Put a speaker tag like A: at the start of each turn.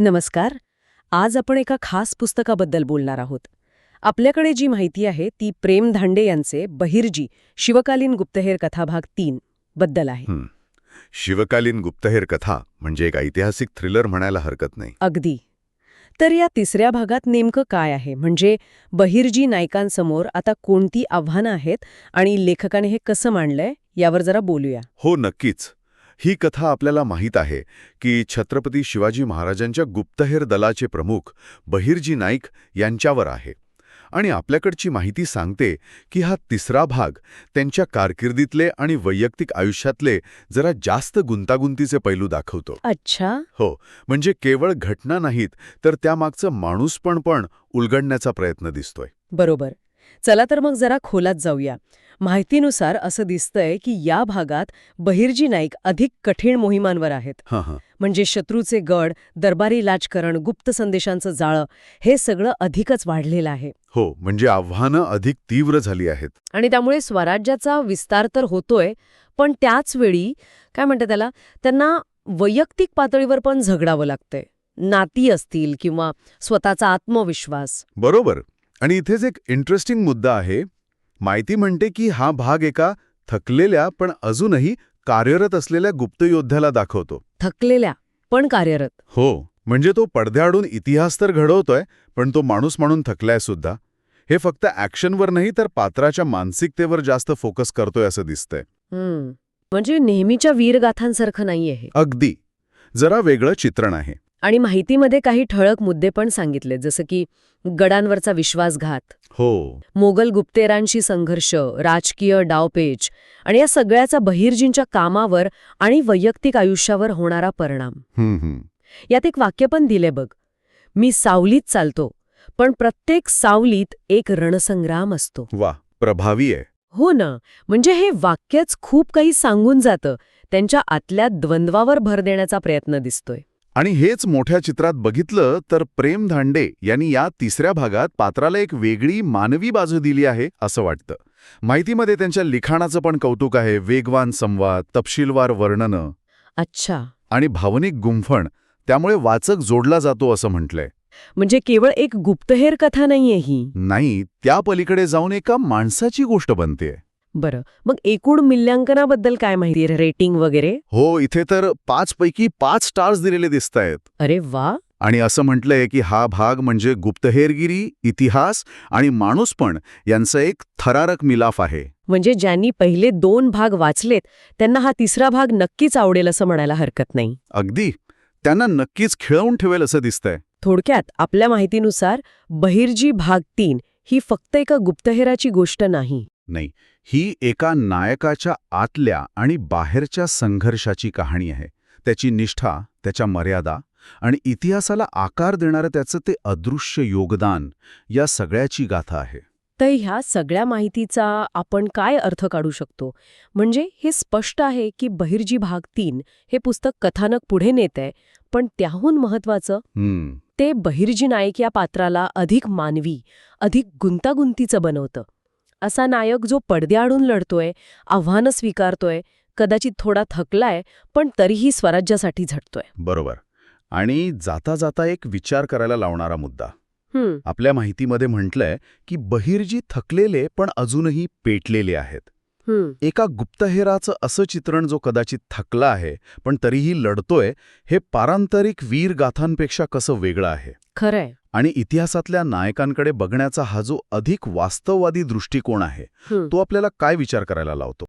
A: नमस्कार. आज आपण एका खास पुस्तकाबद्दल बोलणार आहोत. आपल्याकडे जी माहिती आहे ती प्रेम धांडे यांचे बहिर्जी शिवकालीन गुप्तहेर कथा भाग तीन बद्दल आहे.
B: शिवकालीन गुप्तहेर कथा म्हणजे एक ऐतिहासिक थ्रिलर म्हणायला हरकत नाही.
A: अगदी. तर या तिसऱ्या भागात नेमकं काय आहे? म्हणजे बहिर्जी नायकांसमोर आता कोणती आव्हानं आहेत आणि लेखकाने हे कसं मांडलंय? यावर जरा बोलूया.
B: हो नक्कीच. ही कथा आपल्याला माहीत आहे की छत्रपती शिवाजी महाराजांच्या गुप्तहेर दलाचे प्रमुख बहिर्जी नाईक यांच्यावर आहे. आणि आपल्याकडची माहिती सांगते की हा तिसरा भाग त्यांच्या कारकिर्दीतले आणि वैयक्तिक आयुष्यातले जरा जास्त गुंतागुंतीचे पैलू दाखवतो.
A: अच्छा.
B: हो म्हणजे केवळ घटना नाहीत तर त्यामागचं माणूसपण पण उलगडण्याचा प्रयत्न दिसतोय.
A: बरोबर. चला तर मग जरा खोलात जाऊया. माहितीनुसार असं दिसतंय की या भागात बहिर्जी नाईक अधिक कठीण मोहिमांवर आहेत. म्हणजे शत्रूचे गड दरबारी लाजकरण गुप्त संदेशांचं जाळं हे सगळं अधिकच वाढलेलं आहे.
B: हो म्हणजे आव्हानं अधिक तीव्र झाली आहेत.
A: आणि त्यामुळे स्वराज्याचा विस्तार तर होतोय पण त्याच वेळी काय म्हणतात त्याला त्यांना वैयक्तिक पातळीवर पण झगडावं लागतंय. नाती असतील किंवा स्वतःचा आत्मविश्वास.
B: बरोबर. आणि इथेच एक इंटरेस्टिंग मुद्दा आहे माहिती म्हणते की हा भाग एका थकलेल्या पण अजूनही कार्यरत असलेल्या गुप्तयोद्ध्याला दाखवतो.
A: थकलेल्या पण कार्यरत.
B: हो म्हणजे तो पडद्याआडून इतिहास तर घडवतोय पण तो माणूस म्हणून थकलाय सुद्धा. हे फक्त ॲक्शनवर नाही तर पात्राच्या मानसिकतेवर जास्त फोकस करतोय असं दिसतंय.
A: म्हणजे नेहमीच्या वीरगाथांसारखं नाहीये हे.
B: अगदी. जरा वेगळं चित्रण आहे.
A: आणि माहितीमध्ये काही ठळक मुद्दे पण सांगितले जसं की गडांवरचा विश्वासघात
B: हो.
A: मोगल गुप्तेरांशी संघर्ष राजकीय डावपेच आणि या सगळ्याचा बहिर्जींच्या कामावर आणि वैयक्तिक आयुष्यावर होणारा परिणाम. यात एक वाक्य पण दिले बघ. मी सावलीत चालतो पण प्रत्येक सावलीत एक रणसंग्राम असतो.
B: वा प्रभावी आहे.
A: हो ना म्हणजे हे वाक्यच खूप काही सांगून जातं त्यांच्या आतल्या द्वंद्वावर भर देण्याचा प्रयत्न दिसतोय.
B: आणि हेच मोठ्या चित्रात बघितलं तर प्रेम धांडे यांनी या तिसऱ्या भागात पात्राला एक वेगळी मानवी बाजू दिली आहे असं वाटतं. माहितीमध्ये त्यांच्या लिखाणाचं पण कौतुक आहे वेगवान संवाद तपशीलवार वर्णनं.
A: अच्छा.
B: आणि भावनिक गुंफण त्यामुळे वाचक जोडला जातो असं म्हटलंय.
A: म्हणजे केवळ एक गुप्तहेर कथा नाहीये ही?
B: नाही त्या पलीकडे जाऊन एका माणसाची गोष्ट बनते
A: बरं. मग एकूण मूल्यांकनाबद्दल काय माहिती रेटिंग वगैरे?
B: हो इथे तर पाच पैकी पाच स्टार्स दिलेले दिसत आहेत.
A: अरे वा!
B: आणि असं म्हटलंय की हा भाग म्हणजे गुप्तहेरगिरी इतिहास आणि माणूसपण यांचा एक थरारक मिलाफ आहे.
A: म्हणजे ज्यांनी पहिले दोन भाग वाचलेत त्यांना हा तिसरा भाग नक्कीच आवडेल असं म्हणायला हरकत नाही.
B: अगदी. त्यांना नक्कीच खिळवून ठेवेल असं दिसतंय.
A: थोडक्यात आपल्या माहितीनुसार बहिर्जी भाग तीन ही फक्त एका गुप्तहेराची गोष्ट नाही.
B: नाही. ही एका नायकाच्या आतल्या आणि बाहेरच्या संघर्षाची कहाणी आहे. त्याची निष्ठा त्याच्या मर्यादा आणि इतिहासाला आकार देणारं त्याचं ते अदृश्य योगदान या सगळ्याची गाथा आहे.
A: तर ह्या सगळ्या माहितीचा आपण काय अर्थ काढू शकतो? म्हणजे हे स्पष्ट आहे की बहिर्जी भाग तीन हे पुस्तक कथानक पुढे नेत आहे पण त्याहून महत्वाचं ते बहिर्जी नायक या पात्राला अधिक मानवी अधिक गुंतागुंतीचं बनवतं. असा नायक जो पडद्याआडून लढतोय आव्हानं स्वीकारतोय कदाचित थोडा थकलाय पण तरीही स्वराज्यासाठी झटतोय.
B: बरोबर. आणि जाता जाता एक विचार करायला लावणारा मुद्दा.
A: हम्म.
B: आपल्या माहितीमध्ये म्हटलंय की बहिर्जी थकलेले पण अजूनही पेटलेले आहेत. एका गुप्तहेराचं असं चित्रण जो कदाचित थकला आहे पण तरीही लढतोय हे पारंपरिक वीर गाथांपेक्षा कसं वेगळं आहे?
A: खरंय.
B: आणि इतिहासातल्या नायकांकडे बघण्याचा हा जो अधिक वास्तववादी दृष्टिकोन आहे तो आपल्याला काय विचार करायला लावतो?